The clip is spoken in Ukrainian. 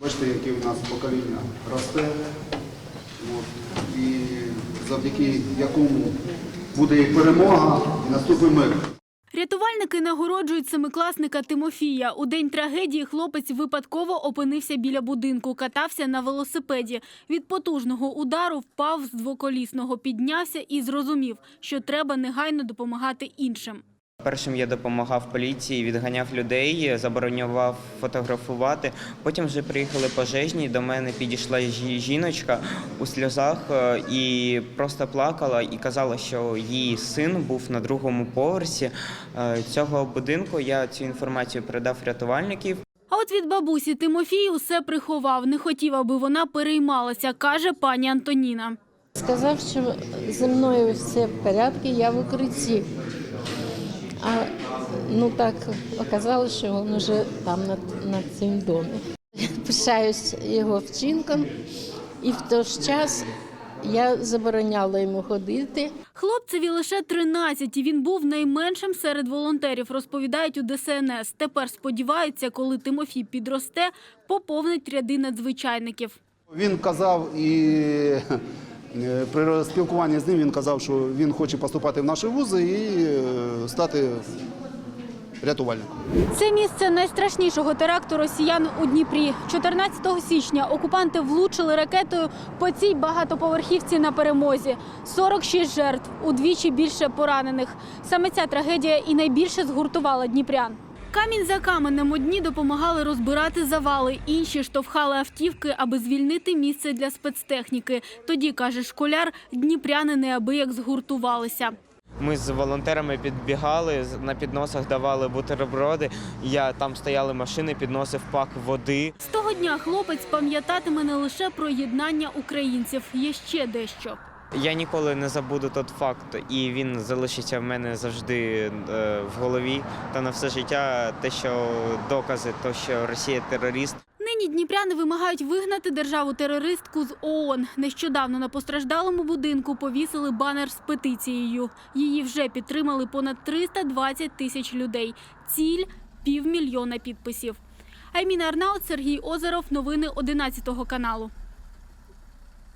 Бачите, яке у нас покоління росте, і завдяки якому буде перемога, і наступний мир. Рятувальники нагороджують семикласника Тимофія. У день трагедії хлопець випадково опинився біля будинку, катався на велосипеді. Від потужного удару впав з двоколісного, піднявся і зрозумів, що треба негайно допомагати іншим. Першим я допомагав поліції, відганяв людей, заборонював фотографувати. Потім вже приїхали пожежні. До мене підійшла жіночка у сльозах е, і просто плакала і казала, що її син був на другому поверсі е, цього будинку. Я цю інформацію передав рятувальників. А от від бабусі Тимофій усе приховав, не хотів, аби вона переймалася, каже пані Антоніна. Сказав, що зі мною все в порядку, я в укритті. А ну так оказалось, що він вже там над, над цим домі. Пишаюсь його вчинком, і в той ж час я забороняла йому ходити. Хлопцеві лише 13, і він був найменшим серед волонтерів, розповідають у ДСНС. Тепер сподіваються, коли Тимофій підросте, поповнить ряди надзвичайників. Він казав і при спілкуванні з ним він казав, що він хоче поступати в наші вузи і е, стати рятувальником. Це місце найстрашнішого теракту росіян у Дніпрі. 14 січня окупанти влучили ракетою по цій багатоповерхівці на перемозі. 46 жертв, удвічі більше поранених. Саме ця трагедія і найбільше згуртувала дніпрян. Камінь за каменем одні допомагали розбирати завали, інші штовхали автівки, аби звільнити місце для спецтехніки. Тоді, каже школяр, дніпряни неабияк згуртувалися. Ми з волонтерами підбігали, на підносах давали бутерброди. Я там стояли машини, підносив пак води. З того дня хлопець пам'ятатиме не лише про єднання українців, є ще дещо. Я ніколи не забуду тот факт, і він залишиться в мене завжди е, в голові та на все життя. Те, що докази, то що Росія терорист. Нині дніпряни вимагають вигнати державу-терористку з ООН. Нещодавно на постраждалому будинку повісили банер з петицією. Її вже підтримали понад 320 тисяч людей. Ціль – півмільйона підписів. Айміна Арнаут, Сергій Озеров. Новини 11 каналу.